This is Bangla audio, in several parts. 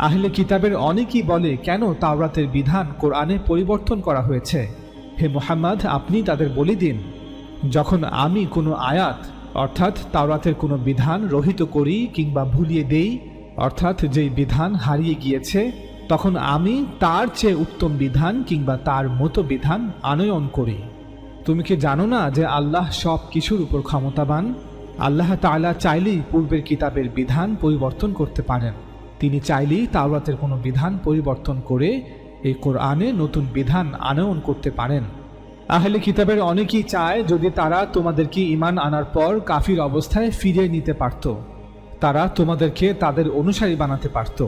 আহলে কিতাবের অনেকেই বলে, কেন তাওরাতের বিধান কোরআনে পরিবর্তন করা হয়েছে? হে মোহাম্মদ, আপনি তাদের বলে দিন। যখন আমি কোনো আয়াত, অর্থাৎ তাওরাতের কোনো বিধান রহিত করি কিংবা ভুলিয়ে দেই, অর্থাৎ যেই বিধান হারিয়ে গিয়েছে, তখন আমি তার চেয়ে উত্তম বিধান কিংবা তার মতো বিধান আনয়ন করি। তুমি কি জানো না যে আল্লাহ সব কিছুর উপর ক্ষমতাবান? আল্লাহ তালা চাইলেই পূর্বের কিতাবের বিধান পরিবর্তন করতে পারেন। তিনি চাইলেই তাওরাতের কোনো বিধান পরিবর্তন করে এই কোরআনে নতুন বিধান আনয়ন করতে পারেন। আহলে কিতাবের অনেকেই চায় যদি তারা তোমাদেরকে ইমান আনার পর কাফির অবস্থায় ফিরিয়ে নিতে পারত। তারা তোমাদেরকে তাদের অনুসারী বানাতে পারত।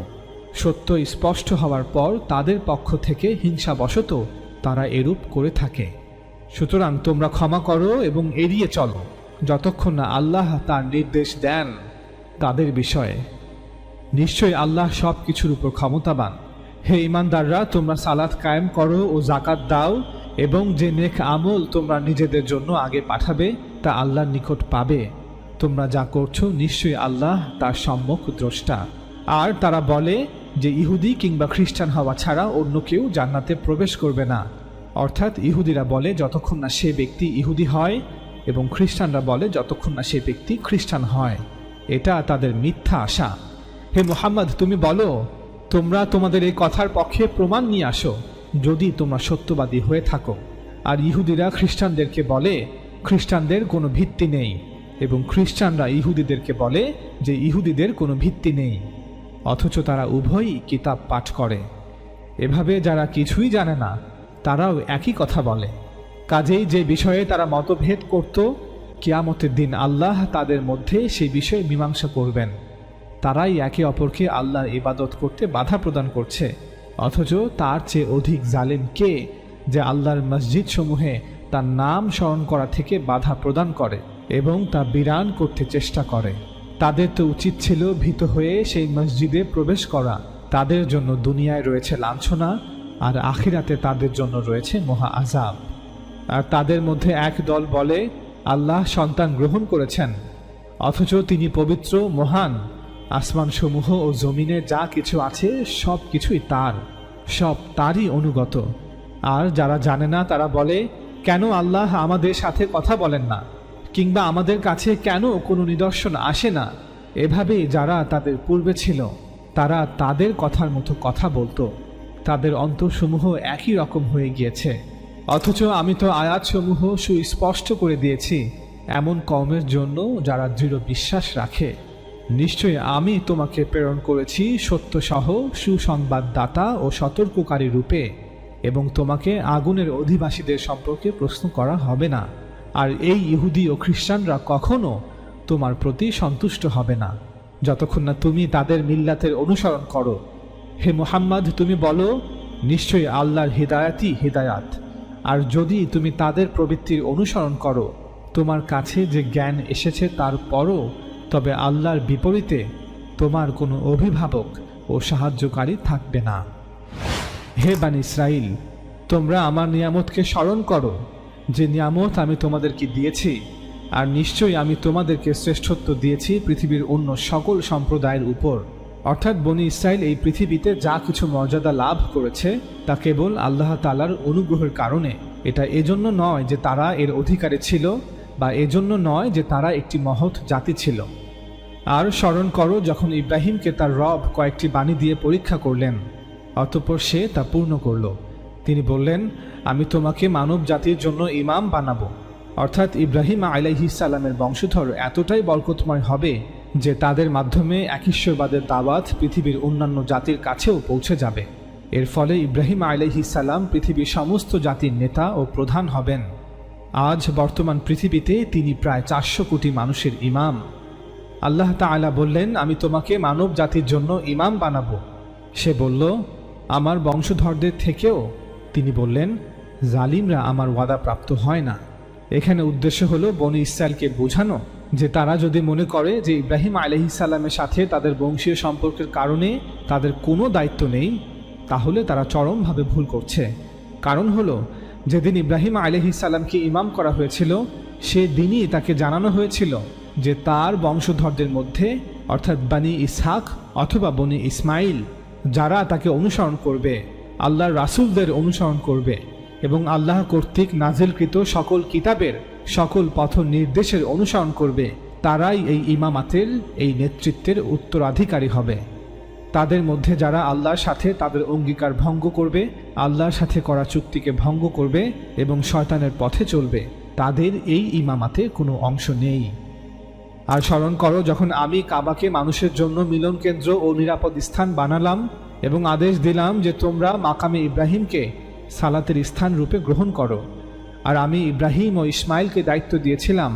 সত্য স্পষ্ট হওয়ার পর তাদের পক্ষ থেকে হিংসাবশত তারা এরূপ করে থাকে। সুতরাং তোমরা ক্ষমা করো এবং এড়িয়ে চলো। যতক্ষণ না আল্লাহ তার নির্দেশ দেন তাদের বিষয়ে। নিশ্চয়ই আল্লাহ সব কিছুর উপর ক্ষমতাবান। হে ইমানদাররা, তোমরা সালাত কায়েম করো ও জাকাত দাও এবং যে নেক আমল তোমরা নিজেদের জন্য আগে পাঠাবে, তা আল্লাহর নিকট পাবে। তোমরা যা করছ, নিশ্চয়ই আল্লাহ তার সম্মুখ দ্রষ্টা। আর তারা বলে যে, ইহুদি কিংবা খ্রিস্টান হওয়া ছাড়া অন্য কেউ জান্নাতে প্রবেশ করবে না। অর্থাৎ ইহুদিরা বলে, যতক্ষণ না সে ব্যক্তি ইহুদি হয় এবং খ্রিস্টানরা বলে, যতক্ষণ না সে ব্যক্তি খ্রিস্টান হয়। এটা তাদের মিথ্যা আশা। হে মোহাম্মদ, তুমি বলো, তোমরা তোমাদের এই কথার পক্ষে প্রমাণ নিয়ে আসো, যদি তোমরা সত্যবাদী হয়ে থাকো। আর ইহুদিরা খ্রিস্টানদেরকে বলে, খ্রিস্টানদের কোনো ভিত্তি নেই, এবং খ্রিস্টানরা ইহুদিদেরকে বলে যে ইহুদিদের কোনো ভিত্তি নেই। অথচ তারা উভয়ই কিতাব পাঠ করে। এভাবে যারা কিছুই জানে না, তারাও একই কথা বলে। কাজেই যে বিষয়ে তারা মতভেদ করত, কিয়ামতের দিন আল্লাহ তাদের মধ্যে সেই বিষয়ে মীমাংসা করবেন। তারাই একে অপরকে আল্লাহর ইবাদত করতে বাধা প্রদান করছে। অথচ তার চেয়ে অধিক জালেম কে যে আল্লাহর মসজিদ সমূহে তার নাম স্মরণ করা থেকে বাধা প্রদান করে এবং তা বিরান করতে চেষ্টা করে। তাদের তো উচিত ছিল ভীত হয়ে সেই মসজিদে প্রবেশ করা। তাদের জন্য দুনিয়ায় রয়েছে লাঞ্ছনা আর আখিরাতে তাদের জন্য রয়েছে মহা আজাব আর তাদের মধ্যে এক দল বলে, আল্লাহ সন্তান গ্রহণ করেছেন। অথচ তিনি পবিত্র, মহান আসমানসমূহ ও জমিনে যা কিছু আছে, সব কিছুই তার, সব তারই অনুগত। আর যারা জানে না, তারা বলে, কেন আল্লাহ আমাদের সাথে কথা বলেন না? কিংবা আমাদের কাছে কেন কোনো নিদর্শন আসে না? এভাবেই যারা তাদের পূর্বে ছিল, তারা তাদের কথার মতো কথা বলতো। তাদের অন্তরসমূহ একই রকম হয়ে গিয়েছে। অথচ আমি তো আয়াতসমূহ সুস্পষ্ট করে দিয়েছি, এমন কমের জন্য যারা দৃঢ় বিশ্বাস রাখে। নিশ্চয়ই আমি তোমাকে প্রেরণ করেছি সত্যসহ সুসংবাদদাতা ও সতর্ককারী রূপে, এবং তোমাকে আগুনের অধিবাসীদের সম্পর্কে প্রশ্ন করা হবে না। আর এই ইহুদি ও খ্রিস্টানরা কখনো তোমার প্রতি সন্তুষ্ট হবে না। যতক্ষণ না তুমি তাদের মিল্লাতের অনুসরণ করো। হে মোহাম্মদ, তুমি বলো, নিশ্চয়ই আল্লাহর হৃদায়াতই হৃদায়াত। আর যদি তুমি তাদের প্রবৃত্তির অনুসরণ করো, তোমার কাছে যে জ্ঞান এসেছে তার পরও তবে আল্লাহর বিপরীতে তোমার কোনো অভিভাবক ও সাহায্যকারী থাকবে না। হে বান ইসরাইল তোমরা আমার নিয়ামতকে স্মরণ করো। যে নিয়ামত আমি তোমাদেরকে দিয়েছি, আর নিশ্চয়ই আমি তোমাদেরকে শ্রেষ্ঠত্ব দিয়েছি পৃথিবীর অন্য সকল সম্প্রদায়ের উপর। অর্থাৎ বনি ইসরায়েল এই পৃথিবীতে যা কিছু মর্যাদা লাভ করেছে, তা কেবল আল্লাহ তালার অনুগ্রহের কারণে। এটা এজন্য নয় যে তারা এর অধিকারে ছিল, বা এজন্য নয় যে তারা একটি মহৎ জাতি ছিল। আর স্মরণ করো যখন ইব্রাহিমকে তার রব কয়েকটি বাণী দিয়ে পরীক্ষা করলেন, অতঃপর সে তা পূর্ণ করল। তিনি বললেন, আমি তোমাকে মানব জাতির জন্য ইমাম বানাবো। অর্থাৎ ইব্রাহিম আলাইহিসাল্লামের বংশধর এতটাই বরকতময় হবে যে তাদের মাধ্যমে একঈশ্বরবাদের দাওয়াত পৃথিবীর অন্যান্য জাতির কাছেও পৌঁছে যাবে। এর ফলে ইব্রাহিম আলাইহিসাল্লাম পৃথিবীর সমস্ত জাতির নেতা ও প্রধান হবেন। আজ বর্তমান পৃথিবীতে তিনি প্রায় চারশো কোটি মানুষের ইমাম। আল্লাহ তাআলা বললেন, আমি তোমাকে মানব জাতির জন্য ইমাম বানাবো। সে বলল, আমার বংশধরদের থেকেও। তিনি বললেন, জালিমরা আমার ওয়াদা প্রাপ্ত হয় না। এখানে উদ্দেশ্য হলো বনি ইসরায়েলকে বোঝানো যে তারা যদি মনে করে যে ইব্রাহিম আলহিসাল্লামের সাথে তাদের বংশীয় সম্পর্কের কারণে তাদের কোনো দায়িত্ব নেই, তাহলে তারা চরমভাবে ভুল করছে। কারণ হলো, যেদিন ইব্রাহিম আলহিসাল্লামকে ইমাম করা হয়েছিল সে দিনই তাকে জানানো হয়েছিল যে তার বংশধরদের মধ্যে, অর্থাৎ বানি ইসহাক অথবা বনি ইসমাইল, যারা তাকে অনুসরণ করবে, আল্লাহর রাসূলদের অনুসরণ করবে এবং আল্লাহ কর্তৃক নাজিলকৃত সকল কিতাবের সকল পথ নির্দেশের অনুসরণ করবে, তারাই এই ইমামাতের এই নেতৃত্বের উত্তরাধিকারী হবে। তাদের মধ্যে যারা আল্লাহর সাথে তাদের অঙ্গীকার ভঙ্গ করবে, আল্লাহর সাথে করা চুক্তিকে ভঙ্গ করবে এবং শয়তানের পথে চলবে, তাদের এই ইমামাতে কোনো অংশ নেই। আর স্মরণ করো, যখন আমি কাবাকে মানুষের জন্য মিলন কেন্দ্র ও নিরাপদ স্থান বানালাম এবং আদেশ দিলাম যে তোমরা মাকামে ইব্রাহিমকে সালাতের স্থান রূপে গ্রহণ করো। আর আমি ইব্রাহিম ও ইসমাইলকে দায়িত্ব দিয়েছিলাম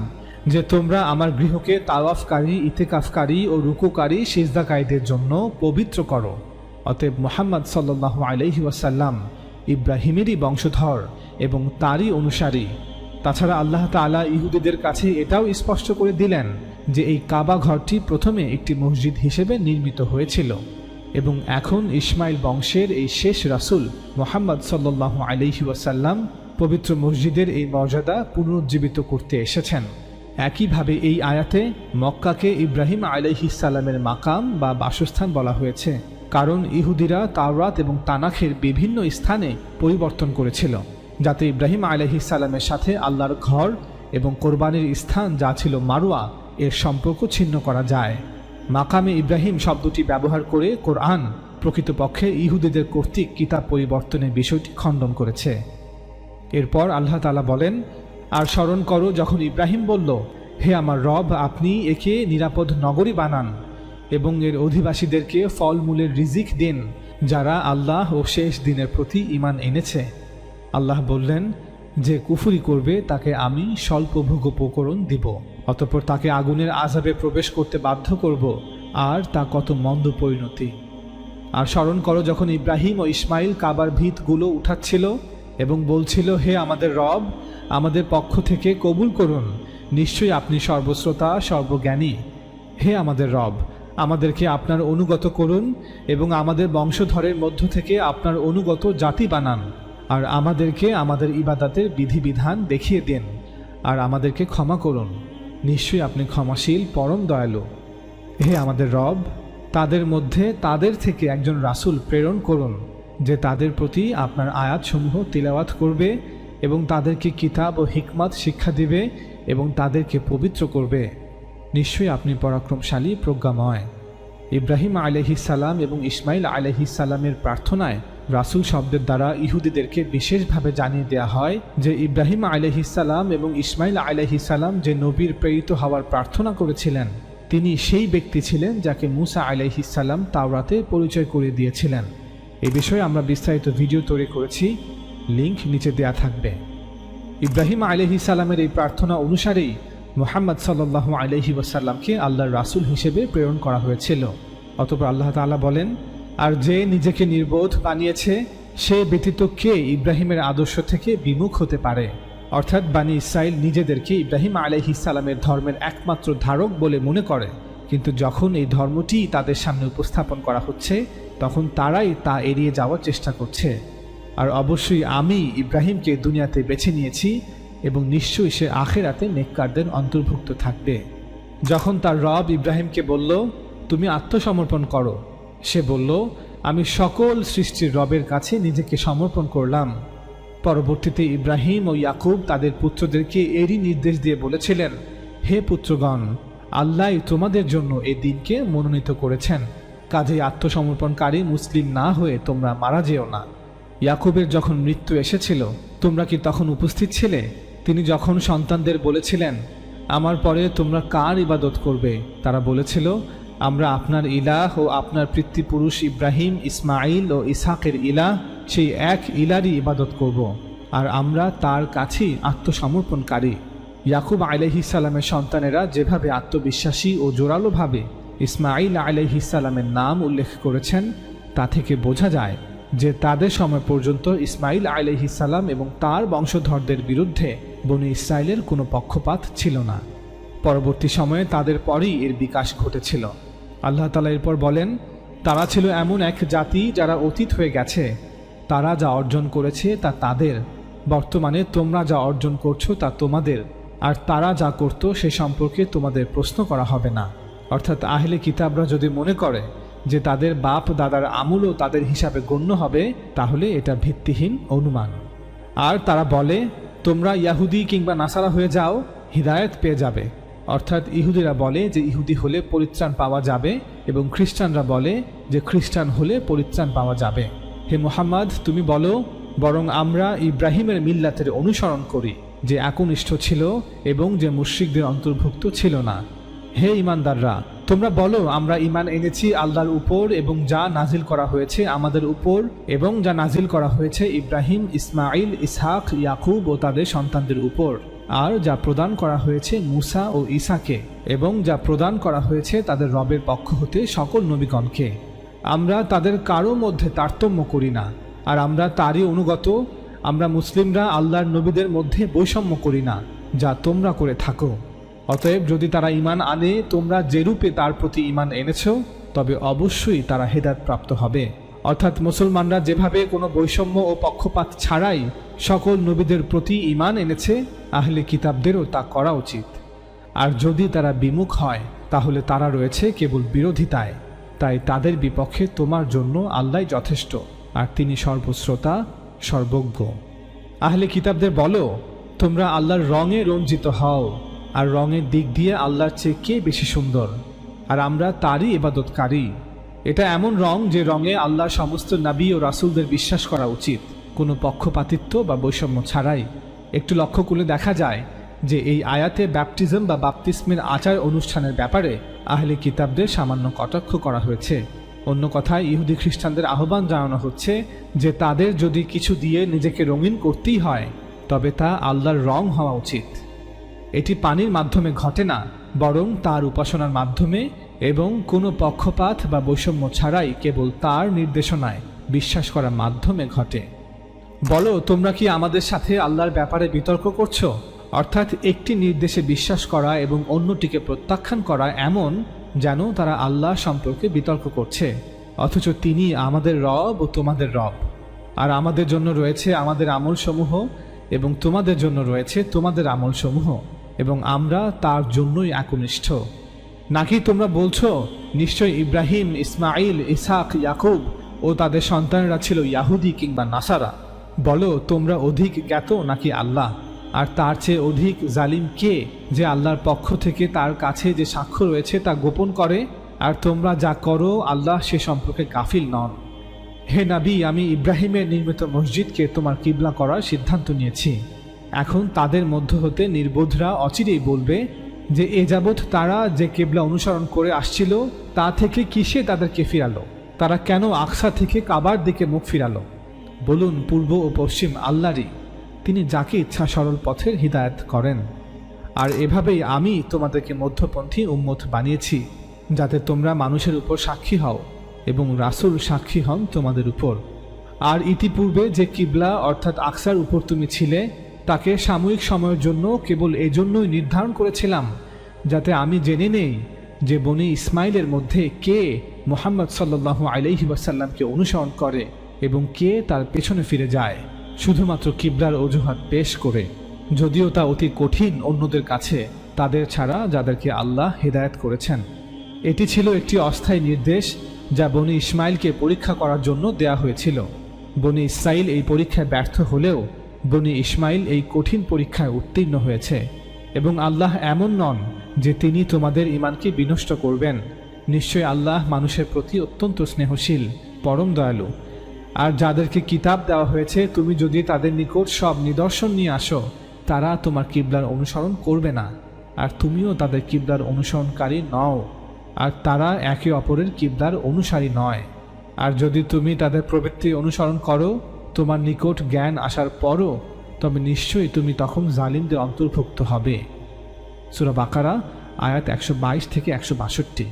যে তোমরা আমার গৃহকে তাওয়াফকারী, ইতেকাফকারী ও রুকুকারী সিজদাকারীদের জন্য পবিত্র করো। অতএব মোহাম্মদ সাল্লাহ আলহি ওয়াসাল্লাম ইব্রাহিমেরই বংশধর এবং তারই অনুসারী। তাছাড়া আল্লাহ তাআলা ইহুদিদের কাছে এটাও স্পষ্ট করে দিলেন যে এই কাবা ঘরটি প্রথমে একটি মসজিদ হিসেবে নির্মিত হয়েছিল এবং এখন ইসমাইল বংশের এই শেষ রাসূল মোহাম্মদ সাল্লাহ আলহি ওয়াসাল্লাম পবিত্র মসজিদের এই মর্যাদা পুনরুজ্জীবিত করতে এসেছেন। একইভাবে এই আয়াতে মক্কাকে ইব্রাহিম আলাইহিসাল্লামের মাকাম বা বাসস্থান বলা হয়েছে, কারণ ইহুদিরা তাওরাত এবং তানাখের বিভিন্ন স্থানে পরিবর্তন করেছিল। যাতে ইব্রাহিম আলহি সালামের সাথে আল্লাহর ঘর এবং কোরবানির স্থান যা ছিল মারুয়া এর সম্পর্ক ছিন্ন করা যায়। মাকামে ইব্রাহিম শব্দটি ব্যবহার করে কোরআন প্রকৃতপক্ষে ইহুদিদের কর্তৃক কিতাব পরিবর্তনের বিষয়টি খণ্ডন করেছে। এরপর আল্লাহ তালা বলেন, আর স্মরণ করো, যখন ইব্রাহিম বলল, হে আমার রব, আপনি একে নিরাপদ নগরী বানান এবং এর অধিবাসীদেরকে ফলমূলের রিজিক দিন, যারা আল্লাহ ও শেষ দিনের প্রতি ইমান এনেছে। আল্লাহ বললেন, যে কুফুরি করবে, তাকে আমি স্বল্প ভোগোপকরণ দিব। অতঃপর তাকে আগুনের আজাবে প্রবেশ করতে বাধ্য করব, আর তা কত মন্দ পরিণতি। আর স্মরণ করো, যখন ইব্রাহিম ও ইসমাইল কাবার ভিতগুলো উঠাচ্ছিল এবং বলছিল, হে আমাদের রব, আমাদের পক্ষ থেকে কবুল করুন। নিশ্চয়ই আপনি সর্বশ্রোতা, সর্বজ্ঞানী। হে আমাদের রব, আমাদেরকে আপনার অনুগত করুন এবং আমাদের বংশধরের মধ্য থেকে আপনার অনুগত জাতি বানান। আর আমাদেরকে আমাদের ইবাদাতের বিধিবিধান দেখিয়ে দিন, আর আমাদেরকে ক্ষমা করুন। নিশ্চয়ই আপনি ক্ষমাশীল, পরম দয়ালু। হে আমাদের রব, তাদের মধ্যে তাদের থেকে একজন রাসূল প্রেরণ করুন, যে তাদের প্রতি আপনার আয়াতসমূহ তিলাওয়াত করবে এবং তাদেরকে কিতাব ও হিকমাত শিক্ষা দিবে এবং তাদেরকে পবিত্র করবে। নিশ্চয়ই আপনি পরাক্রমশালী, প্রজ্ঞাময়। ইব্রাহিম আলহিসাল্লাম এবং ইসমাইল আলহিসাল্লামের প্রার্থনায় রাসূল শব্দের দ্বারা ইহুদিদেরকে বিশেষভাবে জানিয়ে দেওয়া হয় যে ইব্রাহিম আলহিসাল্লাম এবং ইসমাইল আলহিসাল্লাম যে নবীর প্রেরিত হওয়ার প্রার্থনা করেছিলেন, তিনি সেই ব্যক্তি ছিলেন যাকে মুসা আলহিসাল্লাম তাওরাতে পরিচয় করে দিয়েছিলেন। এ বিষয়ে আমরা বিস্তারিত ভিডিও তৈরি করেছি, লিংক নিচে দেয়া থাকবে। ইব্রাহিম আলহি সাল্লামের এই প্রার্থনা অনুসারেই মোহাম্মদ সাল্লাহ আলহি ওয়াসাল্লামকে আল্লাহর রাসূল হিসেবে প্রেরণ করা হয়েছিল। অতপর আল্লাহ তাআলা বলেন আর যে নিজেকে নির্বোধ বানিয়েছে, সে ব্যতীত কে ইব্রাহিমের আদর্শ থেকে বিমুখ হতে পারে? অর্থাৎ বানি ইসরাইল নিজেদেরকে ইব্রাহিম আলহি সালামের ধর্মের একমাত্র ধারক বলে মনে করে। কিন্তু যখন এই ধর্মটি তাদের সামনে উপস্থাপন করা হচ্ছে, তখন তারাই তা এড়িয়ে যাওয়ার চেষ্টা করছে। আর অবশ্যই আমি ইব্রাহিমকে দুনিয়াতে বেছে নিয়েছি এবং নিশ্চয়ই সে আখেরাতে নেককারদের অন্তর্ভুক্ত থাকবে। যখন তার রব ইব্রাহিমকে বলল, তুমি আত্মসমর্পণ করো সে বলল, আমি সকল সৃষ্টির রবের কাছে নিজেকে সমর্পণ করলাম। পরবর্তীতে ইব্রাহিম ও ইয়াকুব তাদের পুত্রদেরকে এরই নির্দেশ দিয়ে বলেছিলেন, হে পুত্রগণ, আল্লাহ তোমাদের জন্য এ দিনকে মনোনীত করেছেন। কাজেই আত্মসমর্পণকারী মুসলিম না হয়ে তোমরা মারা যেও না। ইয়াকুবের যখন মৃত্যু এসেছিল, তোমরা কি তখন উপস্থিত ছিলে? তিনি যখন সন্তানদের বলেছিলেন, আমার পরে তোমরা কার ইবাদত করবে? তারা বলেছিল আমরা আপনার ইলাহ ও আপনার পিতৃপুরুষ ইব্রাহিম ইসমাইল ও ইসাকের ইলাহ, সেই এক ইলারই ইবাদত করব। আর আমরা তার কাছেই আত্মসমর্পণকারী। ইয়াকুব আলহিসাল্লামের সন্তানেরা যেভাবে আত্মবিশ্বাসী ও জোরালোভাবে ইসমাইল আলহিসাল্লামের নাম উল্লেখ করেছেন, তা থেকে বোঝা যায় যে তাদের সময় পর্যন্ত ইসমাইল আলহিসাল্লাম এবং তার বংশধরদের বিরুদ্ধে বনি ইসরায়েলের কোনো পক্ষপাত ছিল না। পরবর্তী সময়ে তাদের পরেই এর বিকাশ ঘটেছিল। আল্লাহ তালা এরপর বলেন, তারা ছিল এমন এক জাতি যারা অতীত হয়ে গেছে। তারা যা অর্জন করেছে তা তাদের। বর্তমানে তোমরা যা অর্জন করছ তা তোমাদের। আর তারা যা করত সে সম্পর্কে তোমাদের প্রশ্ন করা হবে না। অর্থাৎ আহলে কিতাবরা যদি মনে করে যে তাদের বাপ দাদার আমলও তাদের হিসাবে গণ্য হবে, তাহলে এটা ভিত্তিহীন অনুমান। আর তারা বলে, তোমরা ইয়াহুদি কিংবা নাসারা হয়ে যাও, হিদায়ত পেয়ে যাবে। অর্থাৎ ইহুদিরা বলে যে ইহুদি হলে পরিত্রাণ পাওয়া যাবে এবং খ্রিস্টানরা বলে যে খ্রিস্টান হলে পরিত্রাণ পাওয়া যাবে। হে মোহাম্মদ, তুমি বলো, বরং আমরা ইব্রাহিমের মিল্লাতের অনুসরণ করি, যে একনিষ্ঠ ছিল এবং যে মুশ্রিকদের অন্তর্ভুক্ত ছিল না। হে ইমানদাররা, তোমরা বলো, আমরা ইমান এনেছি আল্লাহর উপর এবং যা নাজিল করা হয়েছে আমাদের উপর এবং যা নাজিল করা হয়েছে ইব্রাহিম ইসমাইল ইসহাক, ইয়াকুব ও তাদের সন্তানদের উপর। আর যা প্রদান করা হয়েছে মুসা ও ঈসাকে এবং যা প্রদান করা হয়েছে তাদের রবের পক্ষ হতে সকল নবীগণকে। আমরা তাদের কারও মধ্যে তারতম্য করি না, আর আমরা তারই অনুগত। আমরা মুসলিমরা আল্লাহর নবীদের মধ্যে বৈষম্য করি না, যা তোমরা করে থাকো। অতএব যদি তারা ইমান আনে, তোমরা যেরূপে তার প্রতি ইমান এনেছ, তবে অবশ্যই তারা হেদায়ত প্রাপ্ত হবে। অর্থাৎ মুসলমানরা যেভাবে কোনো বৈষম্য ও পক্ষপাত ছাড়াই সকল নবীদের প্রতি ইমান এনেছে, আহলে কিতাবদেরও তা করা উচিত। আর যদি তারা বিমুখ হয়, তাহলে তারা রয়েছে কেবল বিরোধিতায়। তাই তাদের বিপক্ষে তোমার জন্য আল্লাহ যথেষ্ট, আর তিনি সর্বশ্রোতা, সর্বজ্ঞ। আহলে কিতাবদের বলো, তোমরা আল্লাহর রঙে রঞ্জিত হও, আর রঙের দিক দিয়ে আল্লাহর চেয়ে কে বেশি সুন্দর? আর আমরা তারই ইবাদতকারী। এটা এমন রং যে রঙে আল্লাহর সমস্ত নাবী ও রাসূলদের বিশ্বাস করা উচিত। কোনো পক্ষপাতিত্ব বা বৈষম্য ছাড়াই একটু লক্ষ্য করলে দেখা যায় যে এই আয়াতে ব্যাপটিজম বা বাপতিস্মের আচার অনুষ্ঠানের ব্যাপারে আহলে কিতাবদের সামান্য কটাক্ষ করা হয়েছে। অন্য কথায়, ইহুদি খ্রিস্টানদের আহ্বান জানানো হচ্ছে যে তাদের যদি কিছু দিয়ে নিজেকে রঙিন করতেই হয়, তবে তা আল্লাহর রং হওয়া উচিত। এটি পানির মাধ্যমে ঘটে না, বরং তার উপাসনার মাধ্যমে এবং কোনো পক্ষপাত বা বৈষম্য ছাড়াই কেবল তার নির্দেশনায় বিশ্বাস করার মাধ্যমে ঘটে। বলো, তোমরা কি আমাদের সাথে আল্লাহর ব্যাপারে বিতর্ক করছ? অর্থাৎ একটি নির্দেশে বিশ্বাস করা এবং অন্যটিকে প্রত্যাখ্যান করা এমন যেন তারা আল্লাহ সম্পর্কে বিতর্ক করছে। অথচ তিনি আমাদের রব ও তোমাদের রব। আর আমাদের জন্য রয়েছে আমাদের আমলসমূহ এবং তোমাদের জন্য রয়েছে তোমাদের আমলসমূহ এবং আমরা তার জন্যই একনিষ্ঠ। নাকি তোমরা বলছো, নিশ্চয় ইব্রাহিম ইসমাইল ইসাক ইয়াকুব ও তাদের সন্তানরা ছিল ইয়াহুদি কিংবা নাসারা? বলো, তোমরা অধিক জ্ঞাত নাকি আল্লাহ? আর তার চেয়ে অধিক জালিম কে যে আল্লাহর পক্ষ থেকে তার কাছে যে সাক্ষ্য রয়েছে তা গোপন করে? আর তোমরা যা করো, আল্লাহ সে সম্পর্কে গাফিল নন। হে নাবি, আমি ইব্রাহিমের নির্মিত মসজিদকে তোমার কিবলা করার সিদ্ধান্ত নিয়েছি। এখন তাদের মধ্য হতে নির্বোধরা অচিরেই বলবে যে, এ যাবৎ তারা যে কেবলা অনুসরণ করে আসছিল, তা থেকে কিসে তাদেরকে ফিরালো? তারা কেন আকসা থেকে কাবার দিকে মুখ ফিরালো? বলুন, পূর্ব ও পশ্চিম আল্লাহরই। তিনি যাকে ইচ্ছা সরল পথের হিদায়ত করেন। আর এভাবেই আমি তোমাদেরকে মধ্যপন্থী উম্মত বানিয়েছি, যাতে তোমরা মানুষের উপর সাক্ষী হও এবং রাসুল সাক্ষী হন তোমাদের উপর। আর ইতিপূর্বে যে কিবলা অর্থাৎ আকসার উপর তুমি ছিলে, তাকে সাময়িক সময়ের জন্য কেবল এজন্যই নির্ধারণ করেছিলাম, যাতে আমি জেনে নেই যে বনি ইসমাইলের মধ্যে কে মোহাম্মদ সাল্লাহ আলাইহি ওয়াসাল্লামকে অনুসরণ করে। এবং কে তার পেছনে ফিরে যায়। শুধুমাত্র কিবলার অজুহাত পেশ করে। যদিও তা অতি কঠিন অন্যদের কাছে, তাদের ছাড়া যাদেরকে আল্লাহ হেদায়েত করেছেন। এটি ছিল একটি অস্থায়ী নির্দেশ যা বনি ইসমাইলকে পরীক্ষা করার জন্য দেয়া হয়েছিল। বনি ইসরাইল এই পরীক্ষায় ব্যর্থ হলেও বনি ইসমাইল এই কঠিন পরীক্ষায় উত্তীর্ণ হয়েছে এবং আল্লাহ এমন নন যে তিনি তোমাদের ইমানকে বিনষ্ট করবেন। নিশ্চয় আল্লাহ মানুষের প্রতি অত্যন্ত স্নেহশীল, পরম দয়ালু আর যাদেরকে কিতাব দেওয়া হয়েছে, তুমি যদি তাদের নিকট সব নিদর্শন নিয়ে আসো, তারা তোমার কিবলার অনুসরণ করবে না। আর তুমিও তাদের কিবলার অনুসরণকারী নও। আর তারা একে অপরের কিবলার অনুসারী নয়। আর যদি তুমি তাদের প্রবৃত্তি অনুসরণ করো, তোমার নিকট জ্ঞান আসার পরও, তবে নিশ্চয়ই তুমি তখন জালিমদের অন্তর্ভুক্ত হবে। সুরা বাকারা, আয়াত একশো বাইশ থেকে একশো বাষট্টি।